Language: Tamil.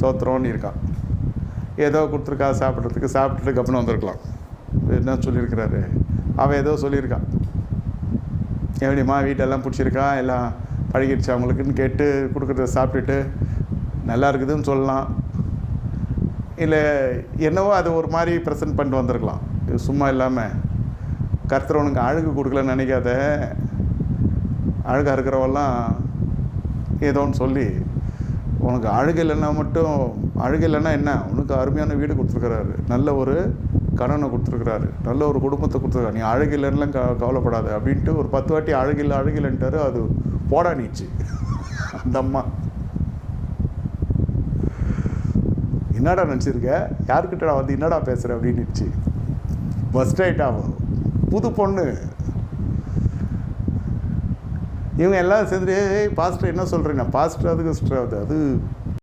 சோத்திரம்னு இருக்கான். ஏதோ கொடுத்துருக்கா சாப்பிட்றதுக்கு சாப்பிட்டுட்டு கப்பனம் வந்திருக்கலாம். என்ன சொல்லியிருக்கிறாரு? அவன் ஏதோ சொல்லியிருக்கான். எப்படிம்மா வீட்டெல்லாம் பிடிச்சிருக்கா? எல்லாம் பழகிடுச்சு அவங்களுக்குன்னு கேட்டு கொடுக்குறத சாப்பிட்டுட்டு நல்லா இருக்குதுன்னு சொல்லலாம். இல்லை என்னவோ அது ஒரு மாதிரி ப்ரெசென்ட் பண்ணிட்டு வந்திருக்கலாம். இது சும்மா இல்லாமல் கர்த்தர் உனக்கு அழகு கொடுக்கலன்னு நினைக்காத. அழகாக இருக்கிறவெல்லாம் ஏதோன்னு சொல்லி உனக்கு அழகு இல்லைன்னா மட்டும் அழகு இல்லைன்னா என்ன? உனக்கு அருமையான வீடு கொடுத்துருக்குறாரு. நல்ல ஒரு கணனை கொடுத்துருக்குறாரு. நல்ல ஒரு குடும்பத்தை கொடுத்துருக்காரு நீ அழுகை இல்லைன்னுலாம் க கவலைப்படாது அப்படின்ட்டு ஒரு பத்து வாட்டி அழகு இல்லை அது போடா நீச்சு. அந்த அம்மா. என்னடா நினச்சிருக்க? யாருக்கிட்டடா வந்து என்னடா பேசுகிற அப்படின்னுச்சு. ஃபஸ்ட் ஆகிட்டா புது பொண்ணு. இவங்க எல்லாம் சேர்ந்துட்டு பாஸ்டர் என்ன சொல்கிறீங்க பாஸ்டர் அதுக்கு சிஸ்டர் அது அது